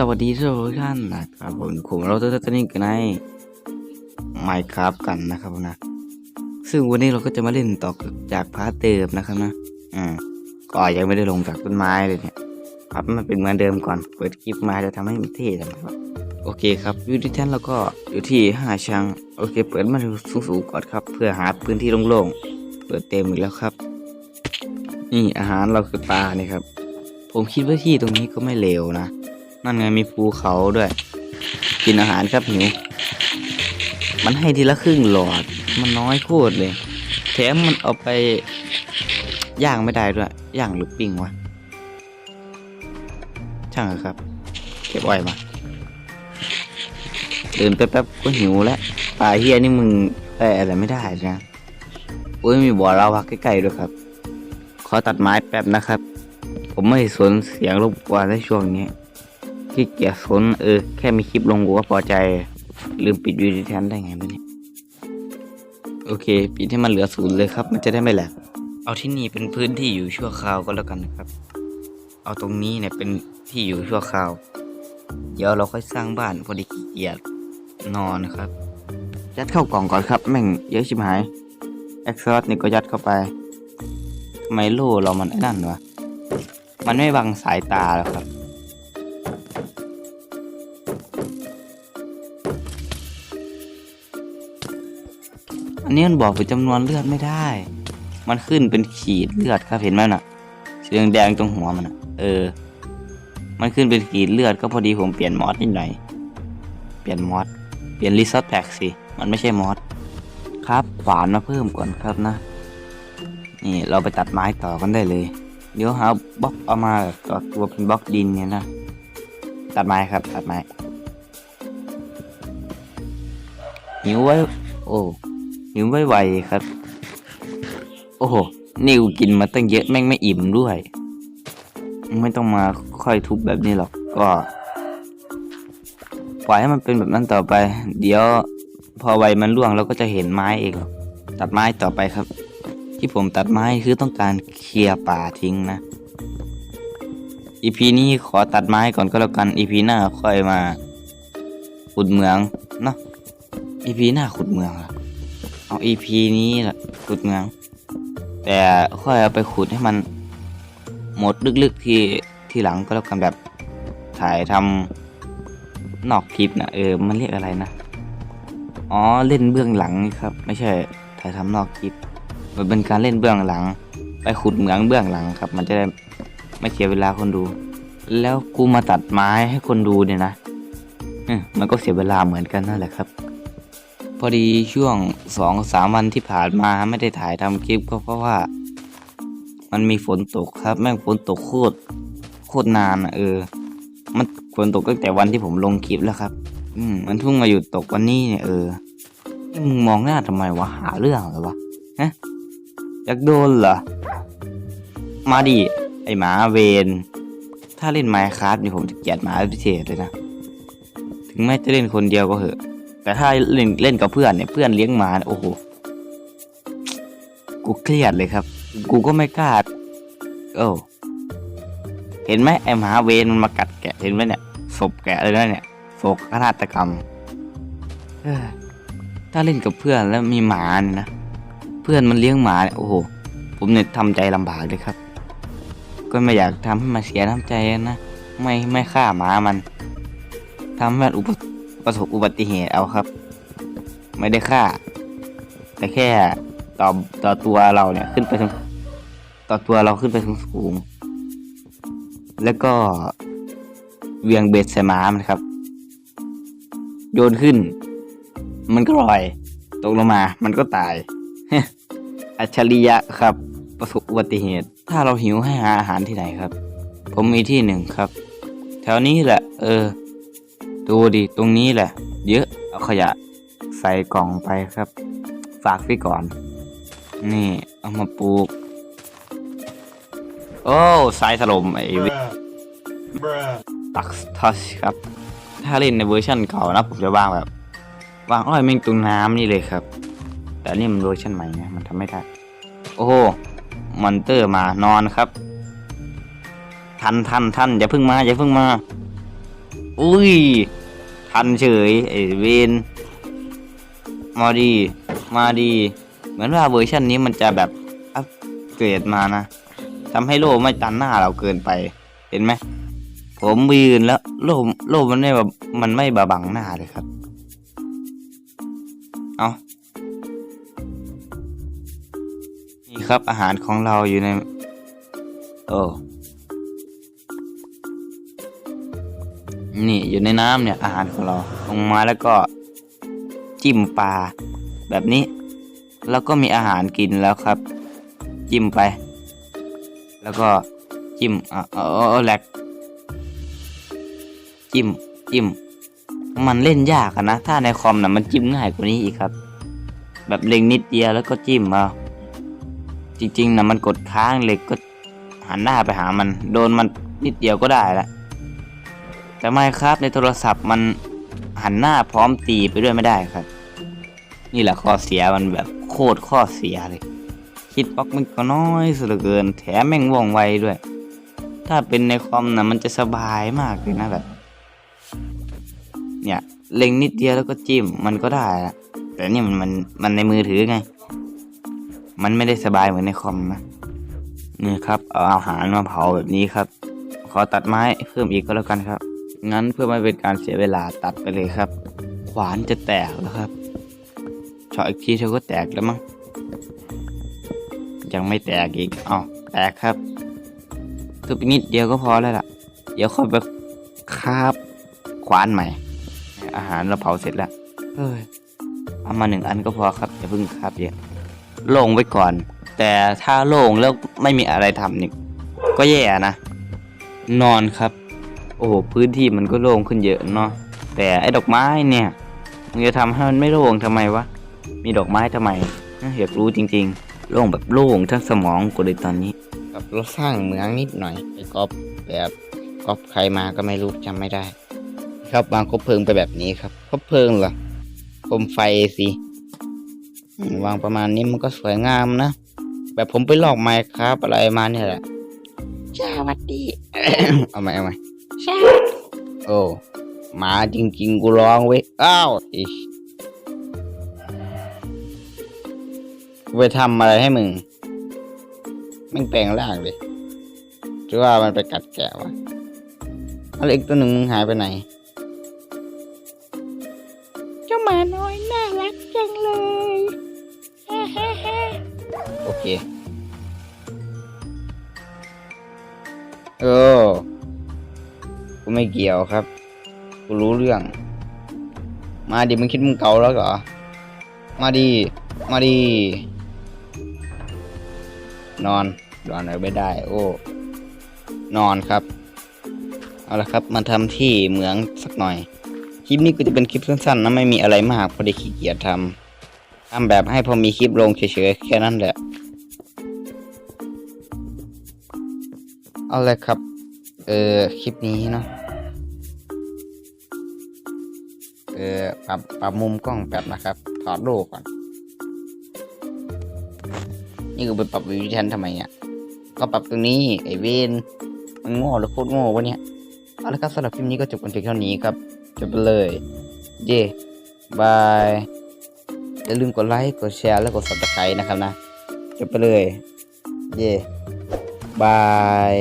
สวัสดีทุกท่านนะครับผมผมเราจะตอนนี้กันใน Minecraft กันนะครับนะ ซึ่งวันนี้เราก็จะมาเล่นต่อจากพาร์ทเดิมนะครับนะอ่าก็ยังไม่ได้ลงจากต้นไม้เลยเนี่ยครับมันเป็นเหมือนเดิมก่อนเปิดคลิปมาจะทำให้มันเท่นะครับโอเคครับอยู่ที่ท่นเราก็อยู่ที่ห้าชังโอเค เปิดมาดูงสูงก่อนครับ เพื่อหาพื้นที่โล่งๆเปิดเต็มอีกแล้วครับ นี่อาหารเราคือปลานี่ครับ ผมคิดว่าที่ตรงนี้ก็ไม่เลวนะ นั่นไงมีภูเขาด้วย กินอาหารครับหิว มันให้ทีละครึ่งหลอด มันน้อยโคตรเลย แถมมันเอาไปย่างไม่ได้ด้วย ย่างหรือปิ้งวะ ช่างเถอะครับ เก็บไว้มา เดินแป๊บๆก็หิวแล้วปลาเฮียนี่มึงแต่อะไรไม่ได้นะโอ้ยมีบ่อลาวาใกล้ๆด้วยครับ ขอตัดไม้แป๊บนะครับ ผมไม่สนเสียงรบกวนในช่วงนี้ ขี้เกียจสนเออ แค่มีคลิปลงกูก็พอใจ ลืมปิดวิดีโอแทนได้ไงบ้เนี่ยโอเค ปิดให้มันเหลือศูนย์เลยครับ มันจะได้ไม่แหลกเอาที่นี่เป็นพื้นที่อยู่ชั่วคราวก็แล้วกันนะครับ เอาตรงนี้เนี่ยเป็นที่อยู่ชั่วคราว เดี๋ยวเราค่อยสร้างบ้านพอดีขี้เกียจนอนนะครับ ยัดเข้ากล่องก่อนครับแม่งเยอะชิบหายเอ็กซ์ซอสนี่ก็ยัดเข้าไปทำไมโล่เรามันไอ้นั่นวะมันไม่บังสายตาแล้วครับ อันนี้มันบอกเป็นจำนวนเลือดไม่ได้ มันขึ้นเป็นขีดเลือดครับเห็นไหมน่ะสีแดงๆตรงหัวมันอะ เออ มันขึ้นเป็นขีดเลือดก็พอดีผมเปลี่ยนมอสนิดหน่อย เปลี่ยนมอส เปลี่ยนรีซอสแท็กสิ มันไม่ใช่มอส ครับ ขวานมาเพิ่มก่อนครับนะ นี่เราไปตัดไม้ต่อกันได้เลย เดี๋ยวหาบล็อกเอามาต่อตัวเป็นบล็อกดินเนี่ยนะ ตัดไม้ครับ ตัดไม้หิวไว้ โอ้ หิวไว้ไวครับ โอ้โห นี่กูกินมาตั้งเยอะแม่งไม่อิ่มด้วย ไม่ต้องมาค่อยทุบแบบนี้หรอก ก็ปล่อยให้มันเป็นแบบนั้นต่อไป เดี๋ยวพอใบมันร่วงเราก็จะเห็นไม้เองหรอกตัดไม้ต่อไปครับ ที่ผมตัดไม้คือต้องการเคลียร์ป่าทิ้งนะอีพีนี้ขอตัดไม้ก่อนก็แล้วกันอีพีหน้าค่อยมาขุดเมืองเนาะอีพีหน้าขุดเมืองเหรอ เอาอีพีนี้แหละขุดเมือง แต่ค่อยเอาไปขุดให้มันหมดลึกๆที่ที่หลังก็แล้วกันแบบถ่ายทำนอกคลิปนะเออมันเรียกอะไรนะอ๋อเล่นเบื้องหลังครับ ไม่ใช่ถ่ายทำนอกคลิปมันเป็นการเล่นเบื้องหลัง ไปขุดเหมืองเบื้องหลังครับ มันจะได้ไม่เสียเวลาคนดู แล้วกูมาตัดไม้ให้คนดูเนี่ยนะมันก็เสียเวลาเหมือนกันนั่นแหละครับ พอดีช่วงสองสามวันที่ผ่านมาไม่ได้ถ่ายทำคลิปก็เพราะว่า มันมีฝนตกครับ แม่งฝนตกโคตรโคตรนานอะเออ มันฝนตกตั้งแต่วันที่ผมลงคลิปแล้วครับ อืมมันเพิ่งมาหยุดตกวันนี้เนี่ยเออมึงมองหน้าทำไมวะหาเรื่องเหรอวะฮะอยากโดนเหรอมาดิไอหมาเวนถ้าเล่นไมค์ครับนี่ผมจะเกลียดหมาพิเศษเลยนะ ถึงแม้จะเล่นคนเดียวก็เหอะ แต่ถ้าเล่นเล่นกับเพื่อนเนี่ยเพื่อนเลี้ยงหมาโอ้โหกูเครียดเลยครับ กูก็ไม่กล้าโอ้เห็นไหมไอหมาเวนมันมากัดแกะเห็นไหมเนี่ยศพแกะเลยนะเนี่ยโศกนาฏกรรมถ้าเล่นกับเพื่อนแล้วมีหมานนะเพื่อนมันเลี้ยงหมาโอ้โหผมเนี่ยทำใจลำบากเลยครับ ก็ไม่อยากทำให้มันเสียน้ำใจนะ ไม่ไม่ฆ่าหมามันทำให้มันอุบัติ ประสบอุบัติเหตุเอาครับ ไม่ได้ฆ่า แต่แค่ต่อต่อตัวเราเนี่ยขึ้นไปต่อตัวเราขึ้นไปสูงสูงๆแล้วก็เวียงเบ็ดใส่ม้ามันครับ โยนขึ้น มันก็ลอย ตกลงมา มันก็ตาย อัจฉริยะครับ ประสบอุบัติเหตุ ถ้าเราหิวให้หาอาหารที่ไหนครับ ผมมีที่หนึ่งครับ แถวนี้แหละ เออ ดูดิตรงนี้แหละ เยอะเอาขยะใส่กล่องไปครับ ฝากไว้ก่อน นี่เอามาปลูก โอ้สายถล่มไอ้วิตักทัชครับ ถ้าเล่นในเวอร์ชันเก่านะผมจะวางแบบ วางอ้อยเมงตรงน้ำนี่เลยครับ แต่นี่มันเวอร์ชันใหม่ไงมันทำไม่ได้ โอ้โหมอนเตอร์มานอนครับ ทันทันทันอย่าเพิ่งมาอย่าเพิ่งมา อุ้ย ทันเฉยไอเวนมาดี มาดี เหมือนว่าเวอร์ชันนี้มันจะแบบอัปเกรดมานะทำให้โลกไม่ตันหน้าเราเกินไป เห็นไหม ผมยืนแล้วโลกโลกมันไม่แบบมันไม่บาบังหน้าเลยครับ เอานี่ครับอาหารของเราอยู่ใน โอ้ นี่อยู่ในน้ำเนี่ยอาหารของเราลงมาแล้วก็จิ้มปลาแบบนี้ แล้วก็มีอาหารกินแล้วครับ จิ้มไป แล้วก็จิ้มอะเออแหลกจิ้มจิ้มมันเล่นยากนะ ถ้าในคอมนะมันจิ้มง่ายกว่านี้อีกครับ แบบเล็งนิดเดียวแล้วก็จิ้มเอาจริงๆนะมันกดค้างเล็กก็หันหน้าไปหามัน โดนมันนิดเดียวก็ได้ละ แต่ไม่ครับในโทรศัพท์มันหันหน้าพร้อมตีไปด้วยไม่ได้ครับ นี่แหละข้อเสียมันแบบโคตรข้อเสียเลย คิดบล็อกมันก็น้อยสุดเหลือเกิน แถมแม่งว่องไวด้วย ถ้าเป็นในคอมนะมันจะสบายมากเลยนะแบบ เนี่ยเล็งนิดเดียวแล้วก็จิ้มมันก็ได้ละแต่นี่มันมันมันในมือถือไง มันไม่ได้สบายเหมือนในคอมนะนี่ครับ เอาอาหารมาเผาแบบนี้ครับ ขอตัดไม้เพิ่มอีกก็แล้วกันครับ งั้นเพื่อไม่เป็นการเสียเวลาตัดไปเลยครับ ขวานจะแตกแล้วครับเฉาะอีกทีเธอก็แตกแล้วมั้งยังไม่แตกอีกอ๋อแตกครับทุบนิดเดียวก็พอแล้วล่ะ เดี๋ยวค่อยไปคาบขวานใหม่ อาหารเราเผาเสร็จแล้วเฮ้ยเอามาหนึ่งอันก็พอครับอย่าเพิ่งคาบเยอะโล่งไว้ก่อน แต่ถ้าโล่งแล้วไม่มีอะไรทำนี่ก็แย่นะ นอนครับ โอ้โหพื้นที่มันก็โล่งขึ้นเยอะเนาะแต่ไอ้ดอกไม้เนี่ยมึงจะทำให้มันไม่โล่งทำไมวะมีดอกไม้ทำไมอยากรู้จริง ๆ โล่งแบบโล่งทั้งสมองกูเลยตอนนี้กับเราสร้างเมืองนิดหน่อยไอ้กอบแบบกอบใครมาก็ไม่รู้จำไม่ได้ ครับวางคบเพลิงไปแบบนี้ครับคบเพลิงเหรอโคมไฟสิวางประมาณนี้มันก็สวยงามนะแบบผมไปลอกไม้ครับอะไรมาเนี่ยแหละสวัสดี เอาไหมเอาไหม ใช่โอ้หมาจริง ๆ กูร้องเว้ย อ้าวอิชกูไปทำอะไรให้มึงมึงแปลงร่างเลยหรือว่ามันไปกัดแกะวะอะไรอีกตัวหนึ่งมึงหายไปไหน เจ้าหมาน้อยน่ารักจังเลยฮ่าฮ่าฮ่าโอเคเออ กูไม่เกี่ยวครับ กูรู้เรื่อง มาดิมึงคิดมึงเก่าแล้วเหรอ มาดีมาดีนอน นอนเอาไม่ได้ โอ้ นอนครับ เอาละครับ มาทำที่เหมืองสักหน่อย คลิปนี้ก็จะเป็นคลิปสั้นๆนะไม่มีอะไรมากเพอด้ขี้เกียจทำทำแบบให้พอมีคลิปลงเฉยๆแค่นั้นแหละ เอาเลยครับ เออคลิปนี้เนาะเออปรับปรับมุมกล้องแป๊บนะครับ ถอดโลกก่อน นี่กูไปปรับวิวชันทำไมเนี่ยก็ปรับตรงนี้ไอเวนมันโง่หรือโคตรโง่วะเนี่ยเอาละครับสำหรับคลิปนี้ก็จบกันเพียงเท่านี้ครับจบไปเลย เย่บายอย่าลืมกดไลค์กดแชร์และกด subscribe นะครับนะจบไปเลย เย่บาย